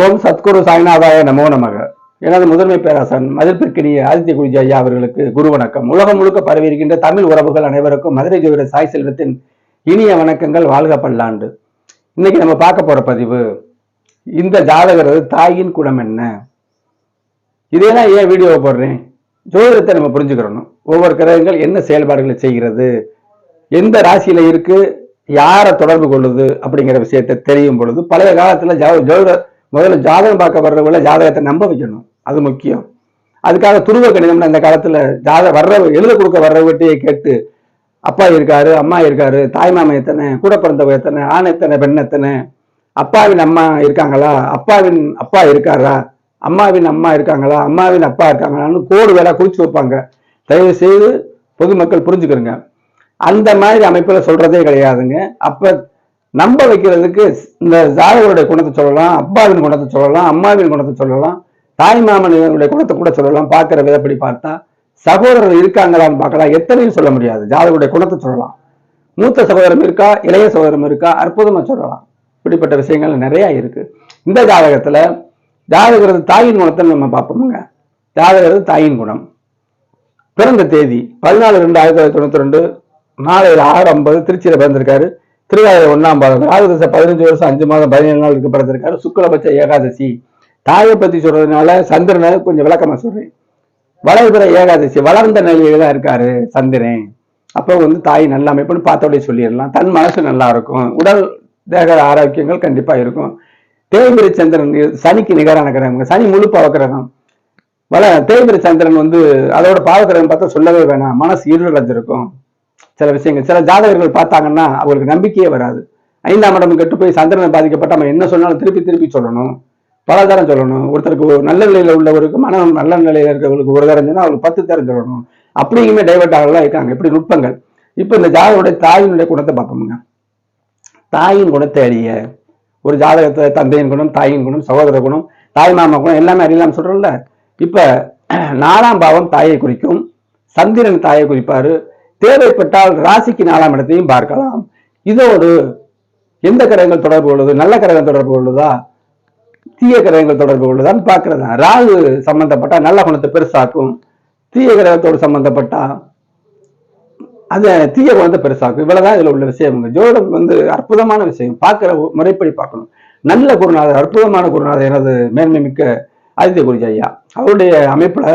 ஓம் சத்குரு சாய்நாதாய நமோ நமக. எனது முதன்மை பேராசன் மதிப்பிற்கினிய ஆதித்ய குருஜி ஐயா அவர்களுக்கு குரு வணக்கம். உலகம் முழுக்க பரவி இருக்கின்ற தமிழ் உறவுகள் அனைவருக்கும் மதுரை ஜோதிட சாய் செல்வத்தின் இனிய வணக்கங்கள் வாழ்க பல்லாண்டு. இன்னைக்கு நம்ம பார்க்க போற பதிவு இந்த ஜாதகரது தாயின் குணம் என்ன? இதெல்லாம் ஏன் வீடியோ போடுறேன்? ஜோதிடத்தை நம்ம புரிஞ்சுக்கிறணும். ஒவ்வொரு கிரகங்கள் என்ன செயல்பாடுகளை செய்கிறது? எந்த ராசியில இருக்கு? யாரை தொடர்பு கொள்ளுது? அப்படிங்கிற விஷயத்தை தெரியும் பொழுது பழைய காலத்துல ஜோதிட முதல்ல ஜாதகம் பார்க்க வர்றவங்கள ஜாதகத்தை நம்ப வைக்கணும். அது முக்கியம். அதுக்காக துருவ கணிதம்னு அந்த காலத்துல ஜாத வர்ற எழுத கொடுக்க வர்றவர்கிட்டயே கேட்டு அப்பா இருக்காரு அம்மா இருக்காரு தாய் எத்தனை கூட பிறந்தவ எத்தனை ஆண் எத்தனை பெண் எத்தனை அப்பாவின் அம்மா இருக்காங்களா அப்பாவின் அப்பா இருக்காரா அம்மாவின் அம்மா இருக்காங்களா அம்மாவின் அப்பா இருக்காங்களான்னு கோடு வேலை குறிச்சு வைப்பாங்க. தயவு செய்து பொதுமக்கள் புரிஞ்சுக்கிறங்க அந்த மாதிரி அமைப்பில் சொல்றதே கிடையாதுங்க. அப்போ நம்ப வைக்கிறதுக்கு இந்த ஜாதகருடைய குணத்தை சொல்லலாம் அப்பாவின் குணத்தை சொல்லலாம் அம்மாவின் குணத்தை சொல்லலாம் தாய் மாமனுடைய குணத்தை கூட சொல்லலாம் பார்க்குற விதப்படி பார்த்தா சகோதரர் இருக்காங்களான்னு பார்க்கலாம் எத்தனையும் சொல்ல முடியாது. ஜாதகருடைய குணத்தை சொல்லலாம். மூத்த சகோதரம் இருக்கா இளைய சகோதரம் இருக்கா அற்புதமா சொல்லலாம். இப்படிப்பட்ட விஷயங்கள் நிறைய இருக்கு. இந்த ஜாதகத்தில் ஜாதகரது தாயின் குணத்தை நம்ம பார்ப்போமுங்க. ஜாதகரது தாயின் குணம். பிறந்த தேதி பதினாலு ரெண்டு ஆயிரத்தி தொள்ளாயிரத்தி தொண்ணூத்தி ரெண்டு மாலை ஆறு ஐம்பது திருச்சியில பிறந்திருக்காரு. திருவாதிரை ஒன்னாம் பாதம் ராகு தசை பதினஞ்சு வருஷம் அஞ்சு மாதம் பதினேழு நாளுக்கு பிறந்திருக்காரு சுக்லபட்ச ஏகாதசி. தாயை பத்தி சொல்றதுனால சந்திரனை கொஞ்சம் விளக்கமா சொல்றேன். வளர்கிற ஏகாதசி வளர்ந்த நிலையில தான் இருக்காரு சந்திரன். அப்போ வந்து தாய் நல்ல அமைப்புன்னு பார்த்தோடய சொல்லிடலாம். தன் மனசு நல்லா இருக்கும். உடல் தேக ஆரோக்கியங்கள் கண்டிப்பா இருக்கும். தேய்பிரை சந்திரன் சனிக்கு நிகரான கிரகம் சனி முழு பாவக்கிரகம் வள தேய்பிரை சந்திரன் வந்து அதோட பாவக்கிரகம் பார்த்தா சொல்லவே வேணாம். மனசு இருளடைஞ்சிருக்கும் சில விஷயங்கள். சில ஜாதகர்கள் பார்த்தாங்கன்னா அவங்களுக்கு நம்பிக்கையே வராது. ஐந்தாம் இடம் கெட்டு போய் சந்திரனை பாதிக்கப்பட்ட நம்ம என்ன சொன்னாலும் திருப்பி திருப்பி சொல்லணும். பல தரம் சொல்லணும். ஒருத்தருக்கு ஒரு நல்ல நிலையில உள்ளவருக்கு மனம் நல்ல நிலையில இருக்கிறவங்களுக்கு ஒரு தரம் சொன்னா அவங்களுக்கு பத்து தரம் சொல்லணும். அப்படிங்குமே டைவர்ட் ஆகலாம் இருக்காங்க. இப்படி நுட்பங்கள். இப்போ இந்த ஜாதகருடைய தாயினுடைய குணத்தை பார்ப்போமுங்க. தாயின் குணத்தை அறிய ஒரு ஜாதகத்தை தந்தையின் குணம் தாயின் குணம் சகோதர குணம் தாய் மாமா குணம் எல்லாமே அறியலாம் சொல்றோம்ல. இப்ப நாலாம் பாவம் தாயை குறிக்கும். சந்திரன் தாயை குறிப்பாரு. தேவைப்பட்டால் ராசிக்கு நாலாம் இடத்தையும் பார்க்கலாம். இதோடு எந்த கிரகங்கள் தொடர்பு உள்ளது நல்ல கிரகம் தொடர்பு உள்ளதா தீய கிரகங்கள் தொடர்பு உள்ளதான்னு பார்க்கறதா? ராகு சம்பந்தப்பட்டா நல்ல குணத்தை பெருசாக்கும். தீய கிரகத்தோடு சம்பந்தப்பட்டா அது தீய குணத்தை பெருசாக்கும். இவ்வளவுதான் இதுல உள்ள விஷயம் ஜோடம் வந்து அற்புதமான விஷயம். பார்க்கிற முறைப்படி பார்க்கணும். நல்ல குருநாதர் அற்புதமான குருநாதர் எனது மேன்மை மிக்க ஆதித்ய குருஜி ஐயா. அவருடைய அமைப்புல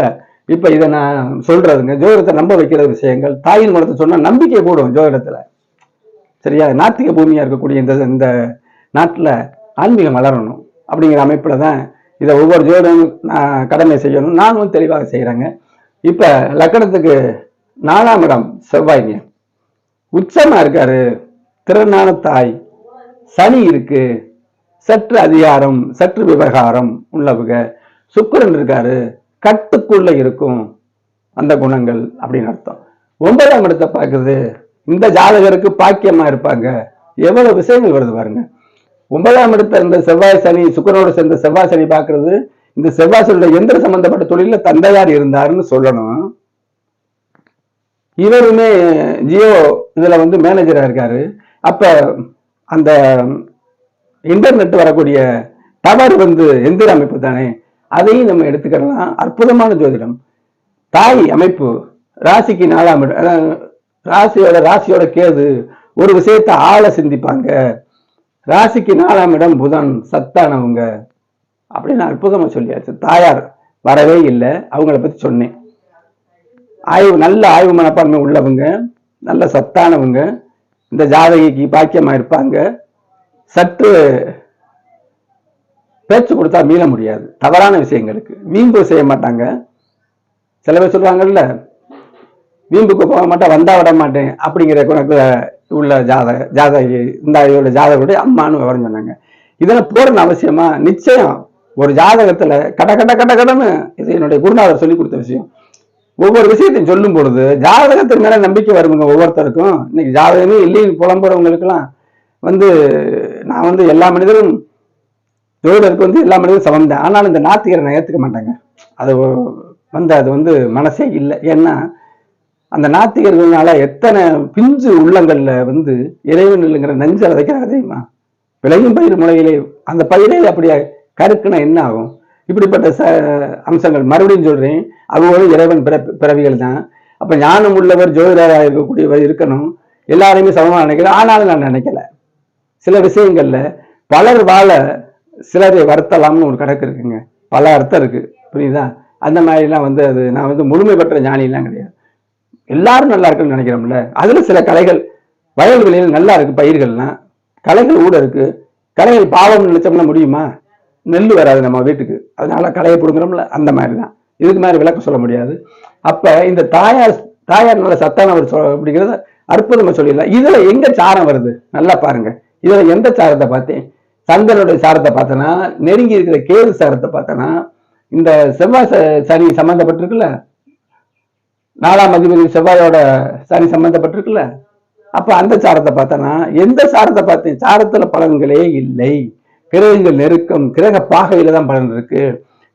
இப்ப இதை நான் சொல்றதுங்க. ஜோதிடத்தை நம்ப வைக்கிற விஷயங்கள் தாயின் குணத்தை சொன்னா நம்பிக்கை கூடும் ஜோதிடத்துல. சரியா? நாத்திக பூமியா இருக்கக்கூடிய இந்த இந்த நாட்டுல ஆன்மீகம் வளரணும் அப்படிங்கிற அமைப்புல தான் இதை ஒவ்வொரு ஜோதிடம் நான் கடமை செய்யணும். நானும் தெளிவாக செய்யறேங்க இப்ப லக்கணத்துக்கு நாலாம் இடம் செவ்வாய்ங்க. உச்சமா இருக்காரு. திறனான தாய். சனி இருக்கு. சற்று அதிகாரம் சற்று விவகாரம் உள்ளவங்க. சுக்கரன் இருக்காரு. கட்டுக்குள்ள இருக்கும் அந்த குணங்கள் அப்படின்னு அர்த்தம். ஒன்பதாம் இடத்தை பார்க்குறது இந்த ஜாதகருக்கு பாக்கியமா இருப்பாங்க. எவ்வளவு விஷயங்கள் வருது பாருங்க. ஒன்பதாம் இடத்த இந்த செவ்வாய் சனி சுக்கிரனோட சேர்ந்த செவ்வாய் சனி பார்க்கறது. இந்த செவ்வாய் சனியோட எந்திர சம்பந்தப்பட்ட தொழில தந்தையார் இருந்தாருன்னு சொல்லணும். இவருமே ஜியோ இதுல வந்து மேனேஜரா இருக்காரு. அப்ப அந்த இன்டர்நெட் வரக்கூடிய டவர் வந்து எந்திர அமைப்பு தானே. அதையும் நம்ம எடுத்துக்கலாம் அற்புதமான ஜோதிடம். தாய் அமைப்பு ராசிக்கு நாலாம் இடம் ராசியோட ராசியோட கேது ஒரு விஷயத்தை ஆழ சிந்திப்பாங்க. ராசிக்கு நாலாம் இடம் புதன் சத்தானவங்க. அப்படின்னு அற்புதமா சொல்லியாச்சு. தாயார் வரவே இல்லை. அவங்கள பத்தி சொன்னேன். ஆய்வு நல்ல ஆய்வு மனப்பான்மை உள்ளவங்க நல்ல சத்தானவங்க இந்த ஜாதகிக்கு பாக்கியமா இருப்பாங்க. சற்று பேச்சு கொடுத்தா மீள முடியாது. தவறான விஷயங்களுக்கு. வீம்பு செய்ய மாட்டாங்க. சில பேர் சொல்லுவாங்கல்ல வீம்புக்கு போக மாட்டேன் வந்தா விட மாட்டேன் அப்படிங்கிற குணத்துல உள்ள ஜாதக ஜாதகி இந்த இவரோட ஜாதகருடைய அம்மான்னு விவரம் சொன்னாங்க. இதெல்லாம் போடணும் அவசியமா? நிச்சயம். ஒரு ஜாதகத்துல கட கட கட கடன்னு இது என்னுடைய குருநாதர் சொல்லி கொடுத்த விஷயம். ஒவ்வொரு விஷயத்தையும் சொல்லும் பொழுது ஜாதகத்தின் மேல நம்பிக்கை வருமுங்க ஒவ்வொருத்தருக்கும். இன்னைக்கு ஜாதகமே இல்லைன்னு புலம்புறவங்களுக்கெல்லாம் வந்து நான் வந்து எல்லா மனிதரும் ஜோதிடருக்கு வந்து எல்லா மனிதரும் சமம் தான். ஆனாலும் இந்த நாத்திகரை நான் ஏற்றுக்க மாட்டேங்க. அது வந்து அது வந்து மனசே இல்லை. ஏன்னா அந்த நாத்திகர்களால எத்தனை பிஞ்சு உள்ளங்கள்ல வந்து இறைவன் இல்லைங்கிற நஞ்சு விதைக்கிறாங்க தெரியுமா? விளையும் பயிர் முளையிலே. அந்த பயிரே அப்படியே கருக்குனா என்ன ஆகும்? இப்படிப்பட்ட ச அம்சங்கள். மறுபடியும் சொல்றேன். அவங்களும் இறைவன் பிற பிறவிகள் தான். அப்ப ஞானம் உள்ளவர் ஜோதிடராக இருக்கக்கூடியவர் இருக்கணும். எல்லாரையுமே சமமாக நினைக்கிறேன் ஆனாலும் நான் நினைக்கல. சில விஷயங்கள்ல பலர் வாழ சிலரை வருத்தலாம்னு ஒரு கணக்கு இருக்குங்க. பல அர்த்தம் இருக்கு. புரியுதா? அந்த மாதிரிலாம் வந்து அது நான் வந்து முழுமை பெற்ற ஞானிலாம் கிடையாது. எல்லாரும் நல்லா இருக்குன்னு நினைக்கிறோம்ல. அதுல சில கலைகள் வயல்களில் நல்லா இருக்கு பயிர்கள்லாம் கலைகள் கூட இருக்கு. கலைகள் பாவம் நினைச்சோம்னா முடியுமா? நெல் வராது நம்ம வீட்டுக்கு. அதனால கலையை பிடுங்குறோம்ல. அந்த மாதிரி தான் இதுக்கு மாதிரி விளக்கம் சொல்ல முடியாது. அப்ப இந்த தாயார் தாயார் நல்ல சத்தானவர் சொல் அப்படிங்கிறத அற்புதமா சொல்லிடலாம். இதுல எங்க சாரம் வருது? நல்லா பாருங்க. இதுல எந்த சாரத்தை பார்த்தேன்? சந்திரனுடைய சாரத்தை பார்த்தனா நெருங்கி இருக்கிற கேது சாரத்தை பார்த்தனா இந்த செவ்வாய் சனி சம்மந்தப்பட்டிருக்குல்ல நாலாம் அதிபதி செவ்வாயோட சனி சம்மந்தப்பட்டிருக்குல்ல அப்ப அந்த சாரத்தை பார்த்தனா எந்த சாரத்தை பார்த்தேன்? சாரத்துல பலன்களே இல்லை. கிரகங்கள் நெருக்கம் கிரக பாகையில தான் பலன் இருக்கு.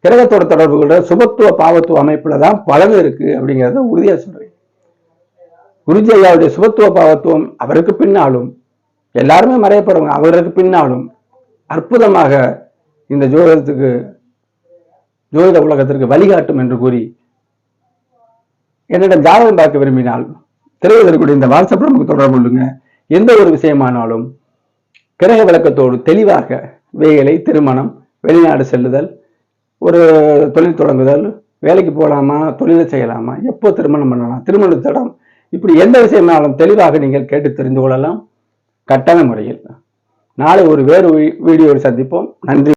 கிரகத்தோட தொடர்புகளோட சுபத்துவ பாவத்துவ அமைப்புல தான் பலன் இருக்கு அப்படிங்கறத உறுதியாக சொல்றேன். குருஜி ஐயாவுடைய சுபத்துவ பாவத்துவம் அவருக்கு பின்னாலும் எல்லாருமே மறையப்படுவாங்க. அவருக்கு பின்னாலும் அற்புதமாக இந்த ஜோதிடத்துக்கு ஜோதிட உலகத்திற்கு வழிகாட்டும் என்று கூறி என்னிடம் ஜாதகம் பார்க்க விரும்பினால் திரையுதற்குடைய இந்த வாட்ஸ்அப்பில் நமக்கு தொடர்பு கொள்ளுங்க. எந்த ஒரு விஷயமானாலும் கிரக விளக்கத்தோடு தெளிவாக வேலை திருமணம் வெளிநாடு செல்லுதல் ஒரு தொழில் தொடங்குதல் வேலைக்கு போகலாமா தொழிலை செய்யலாமா எப்போ திருமணம் பண்ணலாம் திருமண தடம் இப்படி எந்த விஷயமானாலும் தெளிவாக நீங்கள் கேட்டு தெரிந்து கொள்ளலாம். கட்டண முறையில். நாளை ஒரு வேறு வீடியோவில் சந்திப்போம். நன்றி.